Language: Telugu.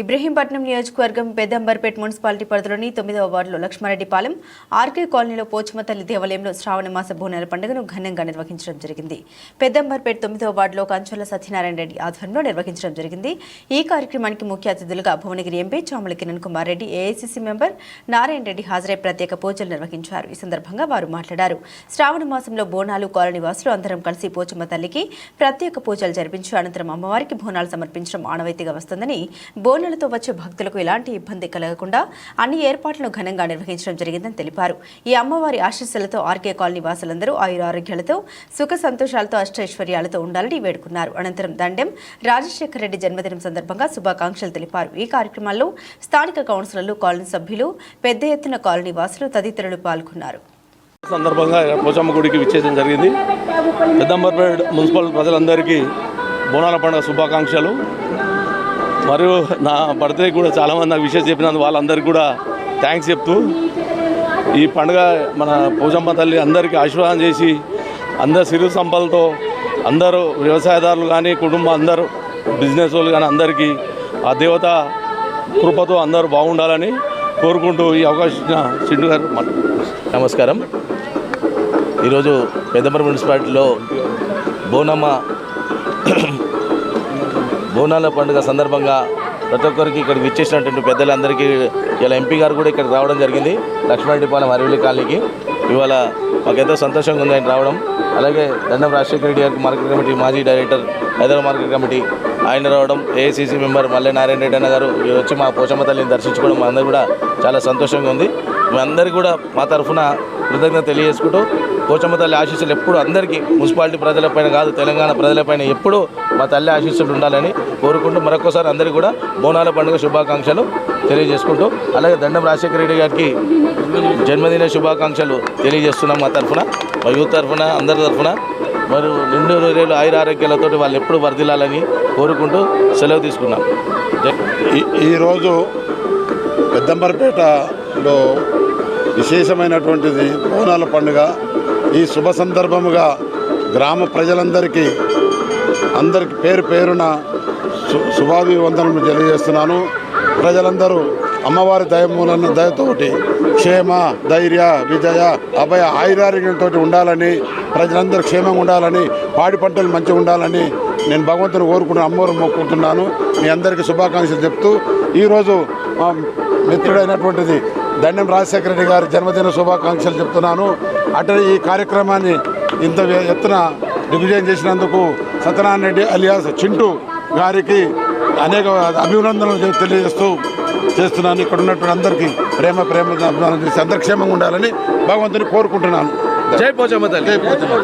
ఇబ్రహీంపట్నం నియోజకవర్గం పెద్దంబర్పేట్ మున్సిపాలిటీ పరిధిలోని తొమ్మిదవ వార్డులో లక్ష్మారెడ్డిపాలెం ఆర్కే కాలనీలో పోచమ్మ తల్లి దేవాలయంలో శ్రావణ మాస బోనాల పండుగను ఘనంగా నిర్వహించడం జరిగింది. పెద్దంబర్పేట్ తొమ్మిదవ వార్డులో కంచోల సత్యనారాయణ రెడ్డి ఆధ్వర్యంలో నిర్వహించడం జరిగింది. ఈ కార్యక్రమానికి ముఖ్య అతిథులుగా Bhuvanagiri MP Chamala Kiran Kumar Reddy AICC member Narayana Reddy హాజరై ప్రత్యేక పూజలు నిర్వహించారు. ఈ సందర్భంగా వారు మాట్లాడారు. శ్రావణ మాసంలో బోనాలు కాలనీ వాసులు అందరం కలిసి పోచమ్మ తల్లికి ప్రత్యేక పూజలు జరిపించి అనంతరం అమ్మవారికి బోనాలు సమర్పించడం ఆనవాయితీగా వస్తుందని వాహనాలతో వచ్చే భక్తులకు ఎలాంటి ఇబ్బంది కలగకుండా అన్ని ఏర్పాట్లను ఘనంగా నిర్వహించడం జరిగిందని తెలిపారు. ఈ అమ్మవారి ఆశీస్సులతో ఆర్కే కాలనీ వాసులందరూ ఆయురారోగ్యాలతో సుఖ సంతోషాలతో అష్టైశ్వర్యాలతో ఉండాలని వేడుకున్నారు. అనంతరం దండెం రాజశేఖర రెడ్డి జన్మదినం సందర్భంగా శుభాకాంక్షలు తెలిపారు. ఈ కార్యక్రమాల్లో స్థానిక కౌన్సిలర్లు కాలనీ సభ్యులు పెద్ద ఎత్తున కాలనీ వాసులు తదితరులు పాల్గొన్నారు. సందర్భంగా పోచమ్మ గుడికి విచ్చేయడం జరిగింది. పెద్దంబర్పేట మున్సిపల్ ప్రజలందరికీ బోనాల పండుగ శుభాకాంక్షలు. మరియు నా బర్త్డే కూడా చాలామంది నాకు విషయం చెప్పినందుకు వాళ్ళందరికీ కూడా థ్యాంక్స్ చెప్తూ ఈ పండుగ మన పూజమ్మ తల్లి అందరికీ ఆశీర్వాదం చేసి అందరు సిరు సంపలతో అందరూ వ్యవసాయదారులు కానీ కుటుంబం అందరూ బిజినెస్ వాళ్ళు కానీ అందరికీ ఆ దేవత కృపతో అందరూ బాగుండాలని కోరుకుంటూ ఈ అవకాశం ఇచ్చిన చిండు గారు నమస్కారం. ఈరోజు పెద్దమర మున్సిపాలిటీలో బోనమ్మ బోనాల పండుగ సందర్భంగా ప్రతి ఒక్కరికి ఇక్కడ విచ్చేసినటువంటి పెద్దలందరికీ ఇలా ఎంపీ గారు కూడా ఇక్కడ రావడం జరిగింది లక్ష్మణరెడ్డిపాలెం అరవిలి కాలనీకి. ఇవాళ మాకెంతో సంతోషంగా ఉంది ఆయన రావడం. అలాగే దండం రాజశేఖర రెడ్డి గారికి మార్కెట్ కమిటీ మాజీ డైరెక్టర్ హైదరాబాద్ మార్కెట్ కమిటీ ఆయన రావడం ఏఐసీసీ మెంబర్ మల్లె నారాయణ రెడ్డి అన్న గారు వచ్చి మా పోచమ్మ తల్లిని దర్శించుకోవడం మా అందరూ కూడా చాలా సంతోషంగా ఉంది. మీ అందరికీ కూడా మా తరఫున కృతజ్ఞత తెలియజేసుకుంటూ పోచమ్మ తల్లి ఆశీస్సులు ఎప్పుడు అందరికీ మున్సిపాలిటీ ప్రజలపైన కాదు తెలంగాణ ప్రజలపైన ఎప్పుడూ మా తల్లి ఆశీస్సులు ఉండాలని కోరుకుంటూ మరొకసారి అందరికీ కూడా బోనాల పండుగ శుభాకాంక్షలు తెలియజేసుకుంటూ అలాగే దండం రాజశేఖర రెడ్డి గారికి జన్మదిన శుభాకాంక్షలు తెలియజేస్తున్నాం మా తరఫున మా యూత్ తరఫున అందరి తరఫున. మరి నిండు రోజులు ఆయుర ఆరోగ్యాలతో వాళ్ళు ఎప్పుడు వర్ధిల్లాలని కోరుకుంటూ సెలవు తీసుకున్నాం. ఈరోజు పెద్దంబరపేటలో విశేషమైనటువంటిది బోనాల పండుగ. ఈ శుభ సందర్భముగా గ్రామ ప్రజలందరికీ అందరికి పేరు పేరున శుభాభివందనలు తెలియజేస్తున్నాను. ప్రజలందరూ అమ్మవారి దయమూలన దయతోటి క్షేమ ధైర్య విజయ అభయ ఆయురారోగ్యంతో ఉండాలని ప్రజలందరూ క్షేమంగా ఉండాలని పాడి పంటలు మంచిగా ఉండాలని నేను భగవంతుని కోరుకుంటున్న అమ్మవారు మొక్కుకుంటున్నాను. మీ అందరికీ శుభాకాంక్షలు చెప్తూ ఈరోజు మిత్రుడైనటువంటిది దండం రాజశేఖర రెడ్డి గారి జన్మదిన శుభాకాంక్షలు చెప్తున్నాను. అట్లనే ఈ కార్యక్రమాన్ని ఇంత ఎత్తున దిగ్విజయం చేసినందుకు సత్యనారాయణ రెడ్డి అలియాస్ చింటూ గారికి అనేక అభినందనలు తెలియజేస్తూ చేస్తున్నాను. ఇక్కడ ఉన్నటువంటి అందరికీ ప్రేమ ప్రేమ అభిమానం చేసి అందరి క్షేమంగా ఉండాలని భగవంతుని కోరుకుంటున్నాను. జై పోచమ్మ తల్లి. జై పోచమ్మ.